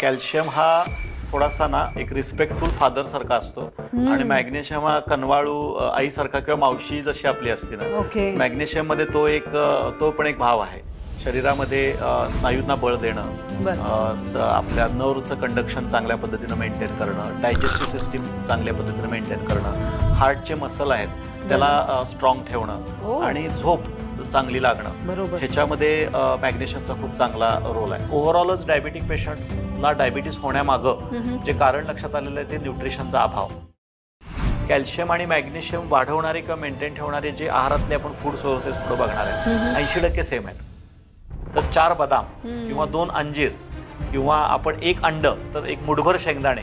Calcium हा थोडासा ना एक रिस्पेक्टफुल फादर सारखा असतो. आणि मॅग्नेशियम हा कनवाळू अ, आईसारखा किंवा मावशी जशी आपली असते ना ओके. मॅग्नेशियममध्ये तो एक तो पण एक भाव आहे. शरीरामध्ये स्नायूंना बळ देणं बरं. अ, स्त- आपल्या नर्वचं कंडक्शन चांगल्या पद्धतीनं मेंटेन करणं डायजेस्टिव्ह सिस्टीम चांगल्या पद्धतीनं मेंटेन करणं हार्टचे मसल आहेत त्याला स्ट्रॉंग ओ. ठेवणं आणि झोप. चांगली लागणं. बरोबर. ह्याच्यामध्ये मॅग्नेशियमचा खूप चांगला रोल आहे. ओव्हरऑलच डायबिटिक पेशंट्सला डायबिटीस होण्यामागं जे कारण लक्षात आलेलं आहे ते न्यूट्रिशनचा अभाव. कॅल्शियम आणि मॅग्नेशियम वाढवणारे किंवा मेंटेन ठेवणारे जे आहारातले आपण फूड सोर्सेस पुढे बघणार आहे ऐंशी टक्के सेम आहेत. तर चार बदाम किंवा दोन अंजीर किंवा आपण एक अंड तर एक मुठभर शेंगदाणे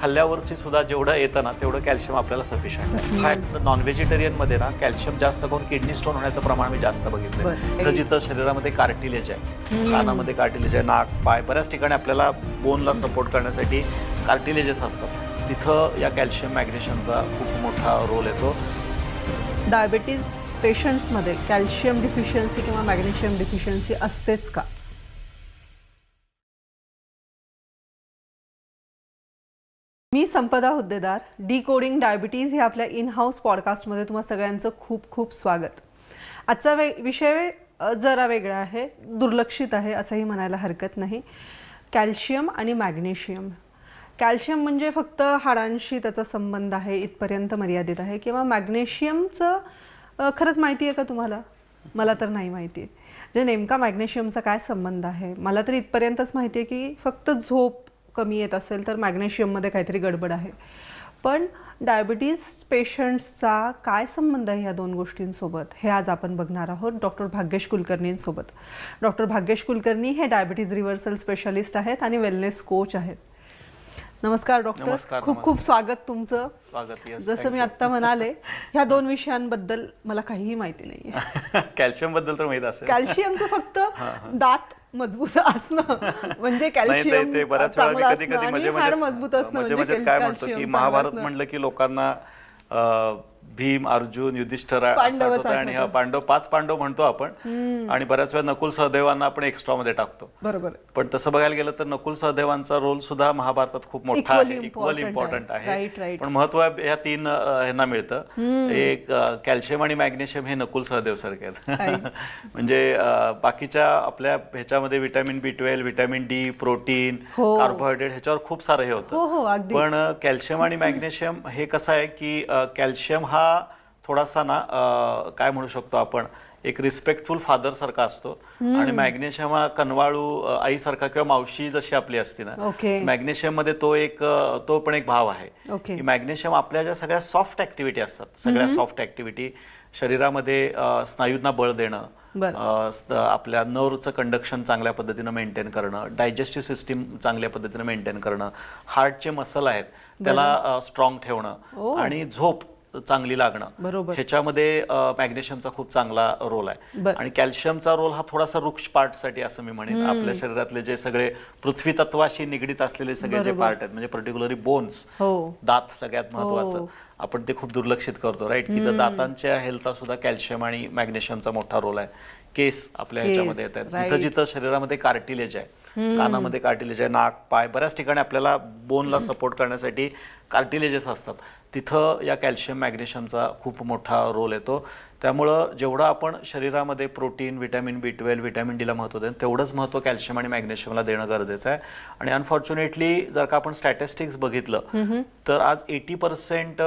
खाल्ल्यावरची सुद्धा जेवढं येतं ना तेवढं कॅल्शियम आपल्याला सफिशियंट फॅट नॉन व्हेजिटेरियनमध्ये ना कॅल्शियम जास्त करून किडनी स्टोन होण्याचं प्रमाण मी जास्त बघितलं. जिथं जिथं शरीरामध्ये कार्टिलेज आहे कानामध्ये कार्टिलेज आहे नाक पाय बऱ्याच ठिकाणी आपल्याला बोनला सपोर्ट करण्यासाठी कार्टिलेजेस असतात. तिथं या कॅल्शियम मॅग्नेशियमचा खूप मोठा रोल येतो. डायबिटीज पेशंट्समध्ये कॅल्शियम डिफिशियन्सी किंवा मॅग्नेशियम डिफिशियन्सी असतेच का? मी संपदा हुद्देदार डिकोडिंग डायबिटीज ह्या आपल्या इन हाऊस पॉडकास्टमध्ये तुम्हा सगळ्यांचं खूप खूप स्वागत. आजचा वे विषय जरा वेगळा आहे दुर्लक्षित आहे असंही म्हणायला हरकत नाही. कॅल्शियम आणि मॅग्नेशियम. कॅल्शियम म्हणजे फक्त हाडांशी त्याचा संबंध आहे इथपर्यंत मर्यादित आहे किंवा मॅग्नेशियमचं खरंच माहिती आहे का तुम्हाला? मला तर नाही माहिती आहे. जे नेमका मॅग्नेशियमचा काय संबंध आहे? मला तर इथपर्यंतच माहिती आहे की फक्त झोप कमी येत असेल तर मॅग्नेशियममध्ये काहीतरी गडबड आहे. पण डायबिटीज पेशंट्सचा काय संबंध आहे या दोन गोष्टींसोबत? हे आज आपण बघणार आहोत डॉक्टर भाग्येश कुलकर्णींसोबत. डॉक्टर भाग्येश कुलकर्णी हे डायबिटीज रिव्हर्सल स्पेशालिस्ट आहेत आणि वेलनेस कोच आहेत. नमस्कार डॉक्टर. खूप खूप स्वागत तुमचं. जसं मी. आत्ता म्हणाले ह्या दोन विषयांबद्दल मला काहीही माहिती नाही कॅल्शियमबद्दल तर माहीत असेल. कॅल्शियमचं फक्त दात मजबूत असणं म्हणजे कॅल्शियम चांगलं वेळा कधी असणं कधी आणि म्हणजे हाड मजबूत असणं म्हणजे काय म्हणतो की महाभारत. म्हणलं की लोकांना भीम अर्जुन युधिष्ठर आठवतं आणि हा. पांडव पाच पांडव म्हणतो आपण. आणि बऱ्याच वेळा नकुल सहदेवांना आपण एक्स्ट्रा मध्ये टाकतो. बरोबर. पण तसं बघायला गेलं तर नकुल सहदेवांचा रोल सुद्धा महाभारतात खूप मोठा आहे. इक्वल इम्पॉर्टंट आहे. पण महत्त्व ह्या तीन ह्यांना मिळतं. एक कॅल्शियम आणि मॅग्नेशियम हे नकुल सहदेव सारखे आहेत. म्हणजे बाकीच्या आपल्या ह्याच्यामध्ये vitamin B twelve vitamin D protein हो. कार्बोहायड्रेट ह्याच्यावर खूप सारं हे हो होतं. हो अगदी. पण कॅल्शियम आणि मॅग्नेशियम हे कसं आहे की कॅल्शियम हा थोडासा ना काय म्हणू शकतो आपण एक रिस्पेक्टफुल फादर सारखा असतो. आणि मॅग्नेशियम हा कनवाळू आईसारखा किंवा मावशी जशी आपली असते ना ओके. मॅग्नेशियममध्ये तो एक तो पण एक भाव आहे. की मॅग्नेशियम आपल्या ज्या सगळ्या सॉफ्ट ऍक्टिव्हिटी असतात सगळ्या सॉफ्ट ऍक्टिव्हिटी शरीरामध्ये स्नायूंना बळ देणं आपल्या नर्वचं कंडक्शन चांगल्या पद्धतीनं मेंटेन करणं डायजेस्टिव्ह सिस्टीम चांगल्या पद्धतीनं मेंटेन करणं हार्टचे मसल आहेत त्याला स्ट्रॉंग. ठेवणं आणि झोप. चांगली लागणं. बरोबर. ह्याच्यामध्ये मॅग्नेशियमचा खूप चांगला रोल आहे. आणि कॅल्शियमचा रोल हा थोडासा वृक्ष पार्टसाठी असं मी म्हणेन. आपल्या शरीरातले जे सगळे पृथ्वी तत्वाशी निगडीत असलेले सगळे जे. पार्ट आहेत म्हणजे पर्टिक्युलरली बोन्स हो. दात सगळ्यात महत्वाचं हो. आपण ते खूप दुर्लक्षित करतो राईट की तर दातांच्या हेल्थला सुद्धा कॅल्शियम आणि मॅग्नेशियमचा मोठा रोल आहे. केस आपल्या ह्याच्यामध्ये येतात. जिथं. जिथं शरीरामध्ये कार्टिलेज आहे कानामध्ये कार्टिलेज आहे नाक पाय बऱ्याच ठिकाणी आपल्याला बोनला सपोर्ट करण्यासाठी कार्टिलेजेस असतात. तिथं या कॅल्शियम मॅग्नेशियमचा खूप मोठा रोल येतो. त्यामुळं जेवढं आपण शरीरामध्ये protein vitamin B twelve vitamin डीला महत्त्व देणं तेवढंच महत्त्व कॅल्शियम आणि मॅग्नेशियमला देणं गरजेचं आहे. आणि अनफॉर्च्युनेटली जर का आपण स्टॅटिस्टिक्स बघितलं तर आज एटी पर्सेंट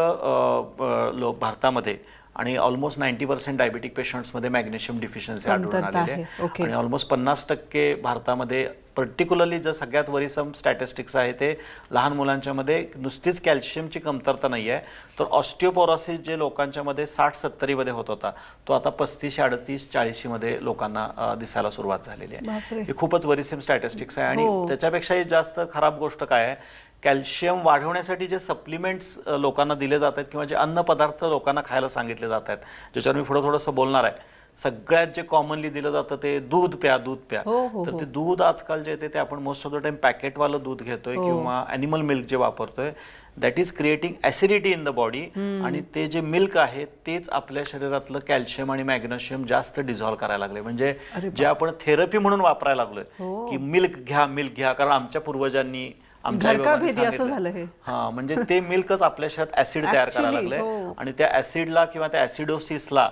लोक भारतामध्ये आणि ऑलमोस्ट नाईन्टी पर्सेंट डायबिटिक पेशंट्समध्ये मॅग्नेशियम डिफिशियन्सी आढळून आलेली आहे. आणि ऑलमोस्ट पन्नास टक्के भारतामध्ये पर्टिक्युलरली जर सगळ्यात वरीसम स्टॅटिस्टिक्स आहे ते लहान मुलांच्या मध्ये नुसतीच कॅल्शियमची कमतरता नाही आहे. तर ऑस्टिओपोरॉसिस जे लोकांच्या मध्ये साठ सत्तरीमध्ये होत होता तो आता पस्तीस अडतीस चाळीशीमध्ये लोकांना दिसायला सुरुवात झालेली आहे. हे खूपच वरीसेम स्टॅटिस्टिक्स आहे. आणि हो. त्याच्यापेक्षाही जास्त खराब गोष्ट काय आहे कॅल्शियम वाढवण्यासाठी जे सप्लिमेंट्स लोकांना दिले जात आहेत किंवा जे अन्न पदार्थ लोकांना खायला सांगितले जात आहेत ज्याच्यावर मी पुढे थोडंसं बोलणार आहे सगळ्यात जे कॉमनली दिलं जातं ते दूध प्या दूध प्या हो, हो, तर हो. ते दूध आजकाल जे येते ते आपण मोस्ट ऑफ द टाइम पॅकेटवालं दूध घेतोय हो. किंवा अॅनिमल मिल्क जे वापरतोय that is creating acidity in the body आणि ते जे मिल्क आहे तेच आपल्या शरीरातलं कॅल्शियम आणि मॅग्नेशियम जास्त डिझॉल्व्ह करायला लागले म्हणजे जे आपण थेरपी म्हणून वापरायला लागलोय हो. की मिल्क घ्या मिल्क घ्या कारण आमच्या पूर्वजांनी आमच्या असं. झालं हे. हा म्हणजे ते मिल्कच आपल्या शरीरात ऍसिड तयार करायला Actually, लागले हो. आणि त्या ऍसिडला किंवा त्या ऍसिडोसिसला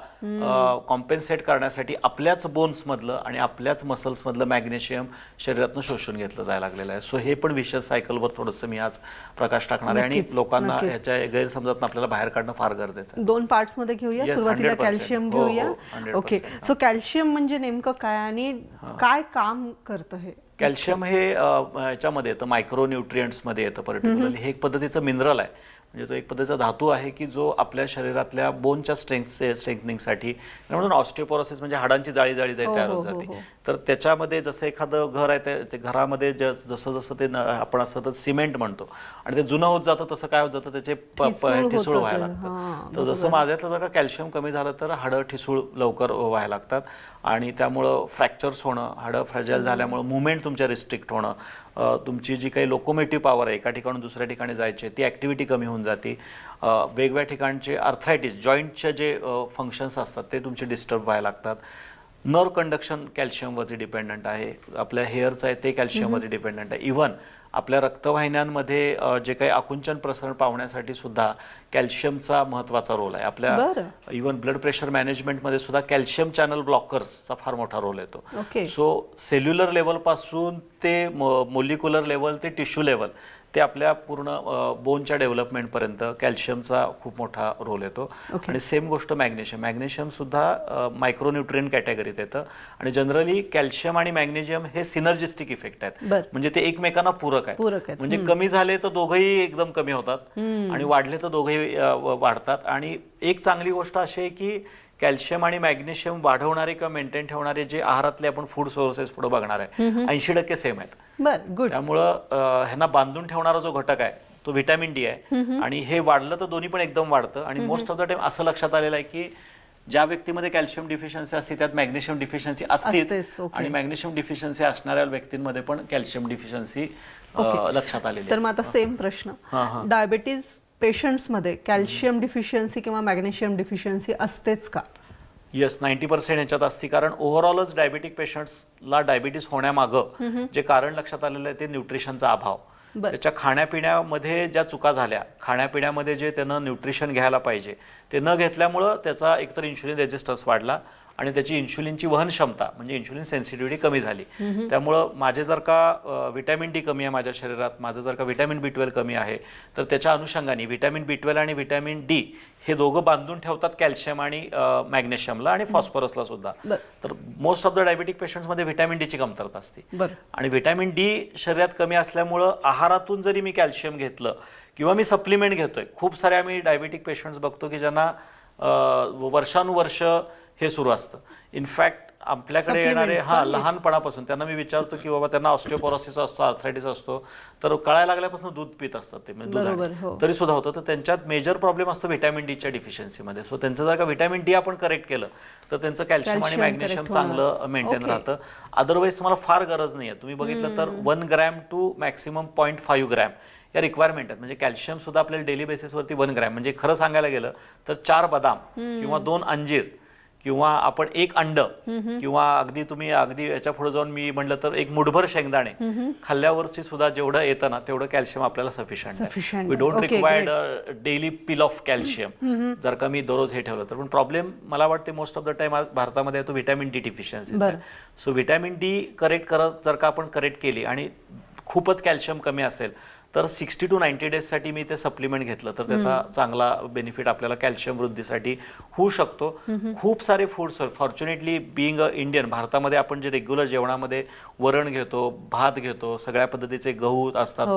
कॉम्पेन्सेट करण्यासाठी आपल्याच बोन्स मधलं आणि आपल्याच मसल्स मधलं मॅग्नेशियम शरीरातनं शोषून घेतलं जायला लागलेलं आहे सो हे पण विशेष सायकलवर थोडंसं मी आज प्रकाश टाकणार आहे आणि लोकांना. ह्याच्या गैरसमजातून आपल्याला बाहेर काढणं फार गरजेचं आहे दोन पार्ट्समध्ये घेऊया सुरुवातीला 100%. कॅल्शियम हो, हो, घेऊया 100%. ओके सो कॅल्शियम म्हणजे नेमकं काय आणि काय काम करतं हे कॅल्शियम हे याच्यामध्ये येतं मायक्रो न्यूट्रियंट्समध्ये येतं पर्टिक्युलरली हे एक पद्धतीचं मिनरल आहे. म्हणजे तो एक पद्धतीचा धातू आहे की जो आपल्या शरीरातल्या बोनच्या स्ट्रेंथ स्ट्रेंथनिंगसाठी म्हणून ऑस्टिओपोरोसिस म्हणजे हाडांची जाळी जाळी जाळी हो, तयार होत हो, जाते. हो. तर त्याच्यामध्ये जसं एखादं घर आहे ते- घरामध्ये ज- जसं जसं ते आपण असं तर सिमेंट म्हणतो आणि ते जुनं होत जातं तसं काय होत जातं त्याचे ठिसूळ व्हायला लागतं. तर जसं माझ्यातलं जर का कॅल्शियम कमी झालं तर हाडं ठिसूळ लवकर व्हायला लागतात आणि त्यामुळं फ्रॅक्चर्स होणं हाडं फ्रॅजाईल झाल्यामुळं मुवमेंट तुमच्या रिस्ट्रिक्ट होणं तुमची जी काही लोकोमेटिव्ह पॉवर आहे एका ठिकाणून दुसऱ्या ठिकाणी जायची ती ॲक्टिव्हिटी कमी होऊन जाते. वेगवेगळ्या ठिकाणचे अर्थरायटिस जॉईंटचे जे फंक्शन्स असतात ते तुमचे डिस्टर्ब व्हायला लागतात. नर्व कंडक्शन कॅल्शियमवरती डिपेंडंट आहे. आपल्या हेअरचं आहे ते कॅल्शियमवरती डिपेंडंट आहे. इव्हन आपल्या रक्तवाहिन्यांमध्ये जे काही आकुंचन प्रसरण पावण्यासाठी सुद्धा कॅल्शियमचा महत्त्वाचा रोल आहे. आपल्या. इव्हन ब्लड प्रेशर मॅनेजमेंटमध्ये सुद्धा कॅल्शियम चॅनल ब्लॉकर्सचा फार मोठा रोल येतो. सो सेल्युलर लेवलपासून ते मोलिक्युलर लेवल ते टिश्यू लेवल ते आपल्या पूर्ण बोनच्या डेव्हलपमेंटपर्यंत कॅल्शियमचा खूप मोठा रोल येतो. ओके. आणि सेम गोष्ट मॅग्नेशियम. मॅग्नेशियम सुद्धा मायक्रोन्युट्रियन कॅटेगरीत येतं. आणि जनरली कॅल्शियम आणि मॅग्नेशियम हे सिनर्जिस्टिक इफेक्ट आहेत. म्हणजे ते एकमेकांना पूरक आहेत. म्हणजे कमी झाले तर दोघंही एकदम कमी होतात. आणि वाढले तर दोघंही वाढतात. आणि एक चांगली गोष्ट अशी आहे की कॅल्शियम आणि मॅग्नेशियम वाढवणारे किंवा मेंटेन ठेवणारे जे आहारातले आपण फूड सोर्सेस पुढे बघणार आहे ऐंशी टक्के सेम आहेत. बर गुड त्यामुळं अ, ह्यांना बांधून ठेवणारा जो घटक आहे तो व्हिटॅमिन डी आहे. आणि हे वाढलं तर दोन्ही पण एकदम वाढतं. आणि मोस्ट ऑफ द टाइम असं लक्षात आलेलं आहे की ज्या व्यक्तीमध्ये कॅल्शियम डिफिशियन्सी असते त्यात मॅग्नेशियम डिफिशियन्सी असतेच. आणि मॅग्नेशियम डिफिशियन्सी असणाऱ्या व्यक्तींमध्ये पण कॅल्शियम डिफिशियन्सी. लक्षात आलेली तर. मग आता सेम प्रश्न. हां, हां. डायबिटीज पेशंट्समध्ये कॅल्शियम डिफिशियन्सी किंवा मॅग्नेशियम डिफिशियन्सी असतेच का? येस नाईन्टी पर्सेंट याच्यात असते. कारण ओव्हरऑलच डायबिटिक पेशंट्सला डायबिटीस होण्यामागं जे कारण लक्षात आलेलं आहे ते न्यूट्रिशनचा अभाव. त्याच्या खाण्यापिण्यामध्ये ज्या चुका झाल्या खाण्यापिण्यामध्ये जे त्यानं न्यूट्रिशन घ्यायला पाहिजे ते न घेतल्यामुळं त्याचा एकतर इन्शुलिन रेजिस्टन्स वाढला आणि त्याची इन्शुलिनची वहन क्षमता म्हणजे इन्शुलिन सेन्सिटिव्हिटी कमी झाली. त्यामुळं माझे जर का विटॅमिन डी कमी आहे माझ्या शरीरात माझं जर का विटॅमिन बी ट्वेल्व कमी आहे तर त्याच्या अनुषंगाने विटॅमिन बी ट्वेल्व आणि विटॅमिन डी हे दोघं बांधून ठेवतात कॅल्शियम आणि मॅग्नेशियमला आणि फॉस्फरसला सुद्धा. तर मोस्ट ऑफ द डायबिटिक पेशंट्समध्ये व्हिटॅमिन डीची कमतरता असते. आणि व्हिटॅमिन डी शरीरात कमी असल्यामुळं आहारातून जरी मी कॅल्शियम घेतलं किंवा मी सप्लिमेंट घेतोय खूप सारे आम्ही डायबिटिक पेशंट्स बघतो की ज्यांना वर्षानुवर्ष हे सुरू असतं. इनफॅक्ट आपल्याकडे येणारे हा? लहानपणापासून त्यांना मी विचारतो की बाबा त्यांना ऑस्टिओपोरोसिस असतो आर्थरायटिस असतो तर कळायला लागल्यापासून दूध पित असतात ते म्हणजे दूध हो. तरी सुद्धा होतं तर त्यांच्यात मेजर प्रॉब्लेम असतो व्हिटॅमिन डीच्या डिफिशियन्सीमध्ये सो त्यांचं जर का व्हिटॅमिन डी आपण करेक्ट केलं तर त्यांचं कॅल्शियम आणि मॅग्नेशियम. चांगलं मेंटेन. राहतं. अदरवाईज तुम्हाला फार गरज नाही आहे तुम्ही बघितलं तर one gram to maximum point five gram या रिक्वायरमेंट आहेत. म्हणजे कॅल्शियम सुद्धा आपल्याला डेली बेसिसवरती वन ग्रॅम म्हणजे खरं सांगायला गेलं तर चार बदाम किंवा दोन अंजीर किंवा आपण एक अंड किंवा अगदी तुम्ही अगदी याच्यापुढे जाऊन मी म्हणलं तर एक मुठभर शेंगदाणे खाल्ल्यावरची सुद्धा जेवढं येतं ना तेवढं कॅल्शियम आपल्याला sufficient we. Don't required daily pill of calcium जर का मी दररोज हे ठेवलं तर. पण प्रॉब्लेम मला वाटते मोस्ट ऑफ द टाइम भारतामध्ये तो vitamin D deficiency. So vitamin D correct करत जर का आपण करेक्ट केली आणि खूपच कॅल्शियम कमी असेल तर सिक्स्टी टू नाईन्टी डेजसाठी मी ते सप्लिमेंट घेतलं तर त्याचा चांगला बेनिफिट आपल्याला कॅल्शियम वृद्धीसाठी होऊ शकतो खूप सारे foods fortunately being a Indian भारतामध्ये आपण जे रेग्युलर जेवणामध्ये वरण घेतो भात घेतो सगळ्या पद्धतीचे गहू हो. असतात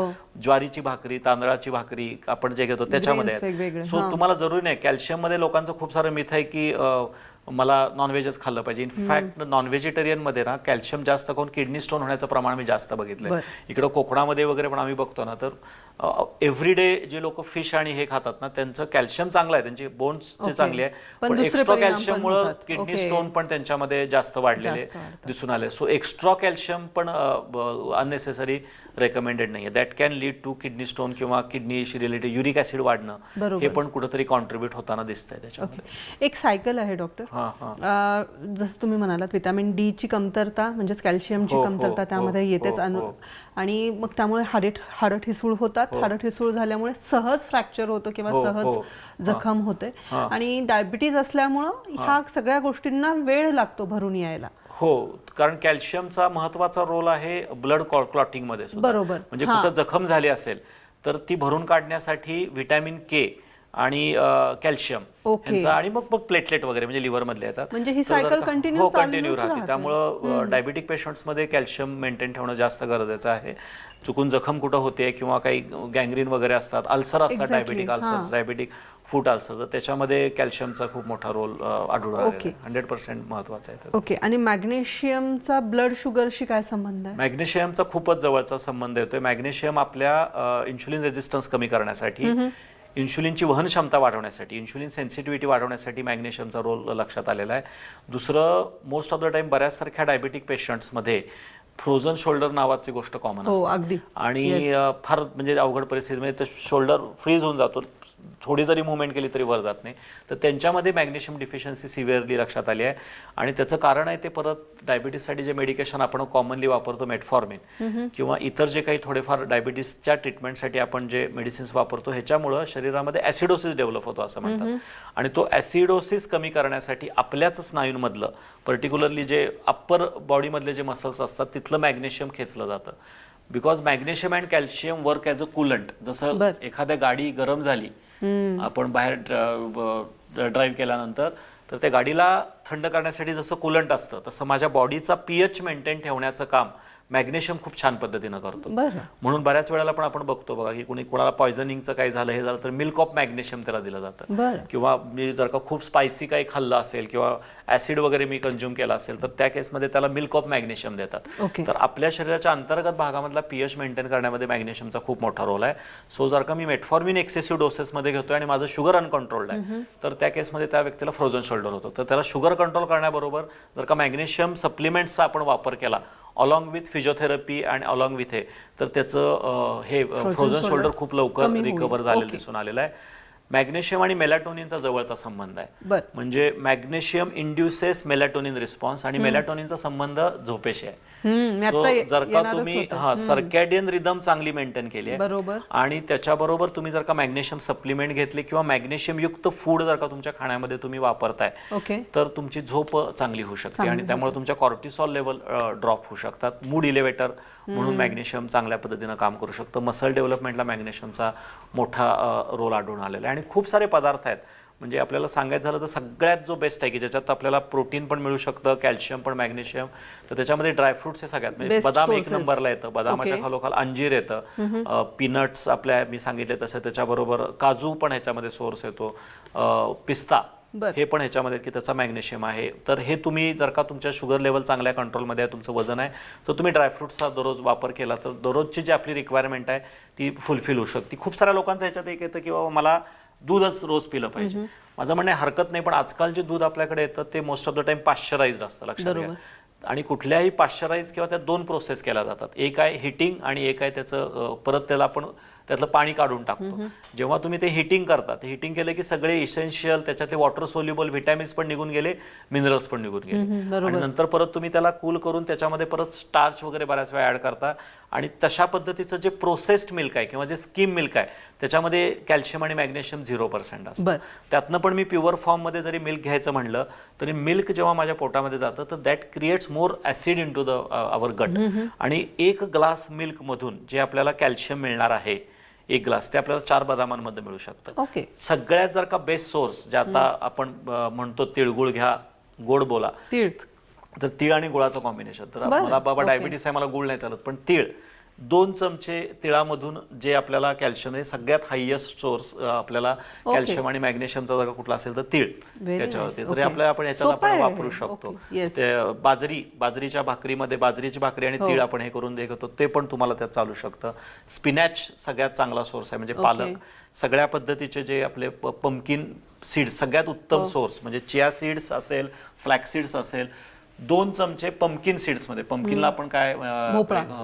ज्वारीची भाकरी तांदळाची भाकरी आपण जे घेतो त्याच्यामध्ये. सो हां. तुम्हाला जरुरी नाही कॅल्शियममध्ये लोकांचं खूप सारं मिथ आहे की मला नॉनव्हेजच खाल्लं पाहिजे इनफॅक्ट नॉनमध्ये ना कॅल्शियम जास्त करून किडनी स्टोन होण्याचं प्रमाण मी जास्त बघितलंय बरं. इकडं कोकणामध्ये वगैरे पण आम्ही बघतो ना तर एव्हरी डे जे लोक फिश आणि हे खातात ना त्यांचं कॅल्शियम चांगलं आहे त्यांची बोन्स Okay. चांगली आहे पण एक्स्ट्रा कॅल्शियममुळे. किडनी. स्टोन पण त्यांच्यामध्ये जास्त वाढलेले. दिसून आले सो एक्स्ट्रा कॅल्शियम पण अननेसेसरी रेकमेंडेड नाही that can lead to kidney stone किंवा किडनीशी रिलेटेड युरिक ऍसिड वाढणं. हे पण कुठेतरी कॉन्ट्रीब्युट होताना दिसतंय त्याच्यामध्ये एक सायकल आहे डॉक्टर जसं तुम्ही म्हणालात विटॅमिन डी ची कमतरता म्हणजेच कॅल्शियमची हो, हो, कमतरता हो, त्यामध्ये येतेच अनु. आणि मग त्यामुळे हाडे हाडं ठिसूळ होतात हाडं ठिसूळ झाल्यामुळे सहज फ्रॅक्चर होतो किंवा सहज. जखम होते. आणि डायबिटीज असल्यामुळं ह्या सगळ्या गोष्टींना वेळ लागतो भरून यायला हो कारण कॅल्शियमचा महत्त्वाचा रोल आहे ब्लड क्लॉटिंगमध्ये. बरोबर. म्हणजे. कुठं जखम झाली असेल तर ती भरून काढण्यासाठी व्हिटॅमिन के आणि कॅल्शियम. यांचा आणि मग मग प्लेटलेट वगैरे म्हणजे लिव्हर मधले येतात. म्हणजे ही तर जर cycle का- continue हो कंटिन्यू राहते. त्यामुळं डायबिटिकमध्ये कॅल्शियम मेंटेन ठेवणं जास्त गरजेचं आहे. चुकून जखम कुठं होते किंवा काही गँग्रीन वगैरे असतात अल्सर असतात. Diabetic. Ulcer diabetic foot ulcer तर त्याच्यामध्ये कॅल्शियमचा खूप मोठा रोल आढळून आलेला हंड्रेड पर्सेंट महत्त्वाचा आहे. ओके. आणि मॅग्नेशियमचा ब्लड शुगरशी काय संबंध आहे? मॅग्नेशियमचा खूपच जवळचा संबंध येतोय. मॅग्नेशियम आपल्या इन्शुलिन रेजिस्टन्स कमी करण्यासाठी इन्शुलिनची वहन क्षमता वाढवण्यासाठी इन्शुलिन सेन्सिटिव्हिटी वाढवण्यासाठी मॅग्नेशियमचा रोल लक्षात आलेला आहे. दुसरं मोस्ट ऑफ द टाइम बऱ्याच सारख्या डायबेटिक पेशंट्समध्ये फ्रोझन शोल्डर नावाची गोष्ट कॉमन हो, असते. अगदी. आणि फार म्हणजे अवघड परिस्थितीमध्ये शोल्डर फ्रीज होऊन जातो. थोडी जरी मुवमेंट केली तरी वर जात नाही. तर त्यांच्यामध्ये मॅग्नेशियम डिफिशियन्सी सिव्हिअरली लक्षात आली आहे. आणि त्याचं कारण आहे ते परत डायबिटीससाठी जे मेडिकेशन आपण कॉमनली वापरतो मेटफॉर्मिन किंवा इतर जे काही थोडेफार डायबिटीसच्या ट्रीटमेंटसाठी आपण जे मेडिसिन्स वापरतो ह्याच्यामुळं शरीरामध्ये ॲसिडोसिस डेव्हलप होतो असं म्हणतात. आणि तो ॲसिडोसिस कमी करण्यासाठी आपल्याच स्नायूंमधलं पर्टिक्युलरली जे अप्पर बॉडीमधले जे मसल्स असतात तिथलं मॅग्नेशियम खेचलं जातं. Because magnesium and calcium work as a coolant जसं. एखाद्या गाडी गरम झाली आपण बाहेर ड्राईव्ह केल्यानंतर तर त्या गाडीला थंड करण्यासाठी जसं कुलंट असतं तसं माझ्या बॉडीचा पीएच मेंटेन ठेवण्याचं काम मॅग्नेशियम खूप छान पद्धतीनं करतो. म्हणून बऱ्याच वेळेला पण आपण बघतो बघा की कुणी कोणाला पॉयझनिंगचं काही झालं हे झालं तर मिल्क ऑफ मॅग्नेशियम त्याला दिलं जातं. किंवा मी जर का खूप स्पायसी काही खाल्लं असेल किंवा ऍसिड वगैरे मी कंझ्युम केला असेल तर त्या केसमध्ये त्याला मिल्क ऑफ मॅग्नेशियम देतात. तर आपल्या शरीराच्या अंतर्गत भागामधला पीएच मेंटेन करण्यामध्ये मॅग्नेशियमचा खूप मोठा रोल आहे. सो जर का मी मेटफॉर्मिन एक्सेसिव्ह डोसेसमध्ये घेतोय आणि माझं शुगर अनकंट्रोल्ड आहे तर त्या केसमध्ये त्या व्यक्तीला फ्रोझन शोल्डर होतो. तर त्याला शुगर कंट्रोल करण्याबरोबर जर का मॅग्नेशियम सप्लिमेंट्सचा आपण वापर केला अलॉंग विथ फिजिओथेरपी आणि अलॉंग विथ हे तर त्याचं हे फ्रोझन शोल्डर खूप लवकर. रिकवर झालेलं. दिसून आलेलं आहे. मॅग्नेशियम आणि मेलॅटोनिनचा जवळचा संबंध आहे. म्हणजे मॅग्नेशियम इंड्युसेस मेलॅटोनिन रिस्पॉन्स आणि मेलॅटोनिनचा संबंध झोपेशी आहे. So, जर का तुम्ही. हा सर्कॅडियन रिदम चांगली मेंटेन केली आहे. बरोबर. आणि त्याच्याबरोबर तुम्ही जर का मॅग्नेशियम सप्लिमेंट घेतले किंवा मॅग्नेशियम युक्त फूड जर का तुमच्या खाण्यामध्ये तुम्ही वापरताय ओके तर तुमची झोप चांगली होऊ शकते. आणि त्यामुळे तुमच्या कॉर्टिसॉल लेवल ड्रॉप होऊ शकतात. मूड इलेवेटर म्हणून मॅग्नेशियम चांगल्या पद्धतीनं काम करू शकतं. मसल डेव्हलपमेंटला मॅग्नेशियमचा मोठा रोल आढळून आलेला आहे. आणि खूप सारे पदार्थ आहेत. म्हणजे आपल्याला सांगायचं झालं तर सगळ्यात जो बेस्ट आहे की ज्याच्यात आपल्याला प्रोटीन पण मिळू शकतं कॅल्शियम पण मॅग्नेशियम तर त्याच्यामध्ये ड्रायफ्रुट्स हे सगळ्यात म्हणजे बदाम एक. नंबरला येतं. बदामाच्या. खालोखाल अंजीर येतं. पीनट्स आपल्या मी सांगितले तसं. त्याच्याबरोबर काजू पण ह्याच्यामध्ये सोर्स येतो. पिस्ता. हे पण ह्याच्यामध्ये की त्याचा मॅग्नेशियम आहे. तर हे तुम्ही जर का तुमच्या शुगर लेवल चांगल्या कंट्रोलमध्ये आहे तुमचं वजन आहे तर तुम्ही ड्रायफ्रुट्सचा दररोज वापर केला तर दररोजची जी आपली रिक्वायरमेंट आहे ती फुलफिल होऊ शकते. खूप साऱ्या लोकांचं ह्याच्यात एक येतं की बाबा मला दूधच रोज पिलं पाहिजे. माझं म्हणणं हरकत नाही पण आजकाल जे दूध आपल्याकडे येतं ते most of the time pasteurise असतं लक्षात घ्या. आणि कुठल्याही पाश्चराईज किंवा त्या दोन प्रोसेस केल्या जातात. एक आहे हिटिंग आणि एक आहे त्याचं परत त्याला आपण त्यातलं पाणी काढून टाकतो. जेव्हा तुम्ही ते हिटिंग करता ते हिटिंग केलं की सगळे इसेन्शियल त्याच्यातले वॉटर सोल्युबल व्हिटॅमिन्स पण निघून गेले मिनरल्स पण निघून गेले. आणि नंतर परत तुम्ही त्याला कूल करून त्याच्यामध्ये परत स्टार्च वगैरे बऱ्याच वेळा ऍड करता. आणि तशा पद्धतीचं जे प्रोसेस्ड मिल्क आहे किंवा जे स्कीम मिल्क आहे त्याच्यामध्ये कॅल्शियम आणि मॅग्नेशियम झिरो पर्सेंट असतं. त्यातनं पण मी प्युअर फॉर्ममध्ये जरी मिल्क घ्यायचं म्हणलं तरी मिल्क जेव्हा माझ्या पोटामध्ये जातं तर that creates more acid into the our gut आणि एक ग्लास मिल्कमधून जे आपल्याला कॅल्शियम मिळणार आहे एक ग्लास. ते आपल्याला चार बदामांमध्ये मिळू शकतं. ओके. सगळ्यात जर का बेस्ट सोर्स जे आता आपण म्हणतो तिळगुळ घ्या गोड बोला. तीळ. तर तीळ आणि गुळाचं कॉम्बिनेशन तर मला बाबा. डायबिटीस आहे मला गुळ नाही चालत पण तीळ. दोन चमचे तिळामधून जे आपल्याला कॅल्शियम हे सगळ्यात हायएस्ट सोर्स आपल्याला कॅल्शियम आणि मॅग्नेशियमचा जर कुठला असेल तर तीळ त्याच्यावरती. तरी. आपल्याला आपण याच्यात आपण आहे वापरू हे. शकतो. ते बाजरी बाजरीच्या भाकरीमध्ये बाजरीची भाकरी आणि हो. तीळ आपण हे करून देतो ते पण तुम्हाला त्यात चालू शकतं स्पिनॅच सगळ्यात चांगला सोर्स आहे म्हणजे पालक सगळ्या पद्धतीचे जे आपले पंकिन सीड्स सगळ्यात उत्तम हो. सोर्स म्हणजे चिया सीड्स असेल फ्लॅक्स सीड्स असेल दोन चमचे पंकिन सीड्समध्ये. पंकिनला आपण काय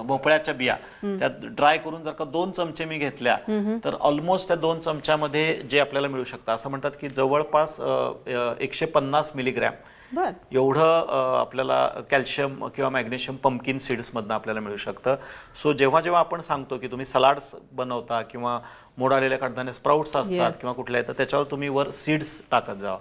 भोपळ्याच्या बिया. त्यात ड्राय करून जर का दोन चमचे मी घेतल्या तर ऑलमोस्ट त्या दोन चमच्यामध्ये जे आपल्याला मिळू शकतं. असं म्हणतात की जवळपास एकशे पन्नास मिलीग्रॅम एवढं आपल्याला कॅल्शियम किंवा मॅग्नेशियम पंकिन सीड्समधनं आपल्याला मिळू शकतं. सो जेव्हा जेव्हा आपण सांगतो की तुम्ही सलाड्स बनवता किंवा मोड आलेल्या कडधान्य स्प्राउट्स असतात. किंवा कुठल्या तर त्याच्यावर तुम्ही वर सीड्स टाकत जावा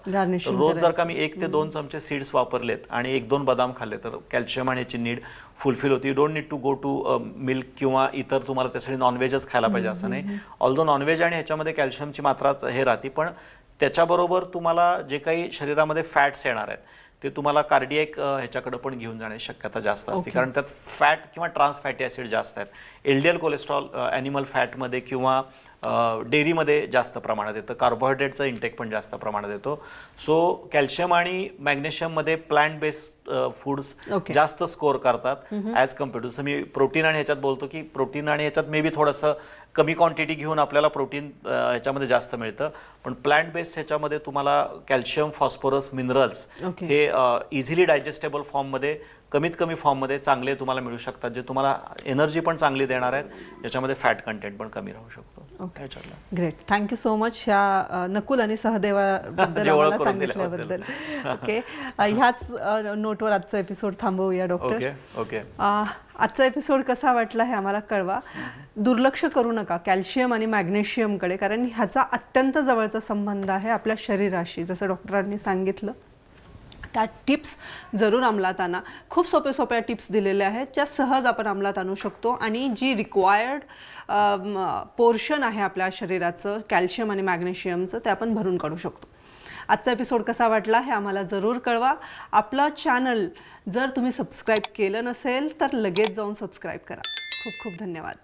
रोज. जर का मी एक ते दोन चमचे सीड्स वापरलेत आणि एक दोन बदाम खाल्ले तर कॅल्शियम आणि याची नीड फुलफिल होती. You don't need to go to milk किंवा इतर तुम्हाला त्यासाठी नॉनव्हेजच खायला पाहिजे असं नाही. ऑल्दो नॉनव्हेज आणि ह्याच्यामध्ये कॅल्शियमची मात्राच हे राहते पण त्याच्याबरोबर तुम्हाला जे काही शरीरामध्ये फॅट्स येणार आहेत ते तुम्हाला कार्डिएक ह्याच्याकडे पण घेऊन जाण्याची शक्यता जास्त असते Okay. कारण त्यात फॅट किंवा ट्रान्स फॅटी ॲसिड जास्त आहेत L D L cholesterol animal फॅटमध्ये किंवा डेअरीमध्ये जास्त प्रमाणात येतं कार्बोहायड्रेटचं इंटेक पण जास्त प्रमाणात येतो सो कॅल्शियम आणि मॅग्नेशियममध्ये प्लांट बेस्ड फूड्स. जास्त स्कोअर करतात ॲज कंपेअर टू जसं मी प्रोटीन आणि ह्याच्यात बोलतो की प्रोटीन आणि ह्याच्यात मे बी थोडंसं कमी क्वांटिटी घेऊन आपल्याला प्रोटीन ह्याच्यामध्ये जास्त मिळतं पण प्लांट बेस्ड ह्याच्यामध्ये तुम्हाला कॅल्शियम फॉस्फरस मिनरल्स. हे इझिली डायजेस्टेबल फॉर्ममध्ये कमीत कमी फॉर्ममध्ये चांगले तुम्हाला मिळू शकतात जे तुम्हाला एनर्जी पण चांगली देणार आहेत याच्यामध्ये फॅट कंटेंट पण कमी राहू शकतो. ग्रेट थँक्यू सो मच ह्या नकुल आणि सहदेवाबद्दल सांगितल्याबद्दल. ओके ह्याच नोटवर आजचा एपिसोड थांबवूया डॉक्टर ओके आजचा एपिसोड कसा वाटला हे आम्हाला कळवा. दुर्लक्ष करू नका कॅल्शियम आणि मॅग्नेशियमकडे कारण ह्याचा अत्यंत जवळचा संबंध आहे आपल्या शरीराशी जसं डॉक्टरांनी सांगितलं. त्या टिप्स जरूर अंमलात आणा. खूप सोप्या सोप्या टिप्स दिलेल्या आहेत ज्या सहज आपण अंमलात आणू शकतो आणि जी रिक्वायर्ड पोर्शन आहे आपल्या शरीराचं कॅल्शियम आणि मॅग्नेशियमचं ते आपण भरून काढू शकतो. आजचा एपिसोड कसा वाटला हे आम्हाला जरूर कळवा. आपलं चॅनल जर तुम्ही सबस्क्राईब केलं नसेल तर लगेच जाऊन सबस्क्राईब करा. खूप खूप धन्यवाद.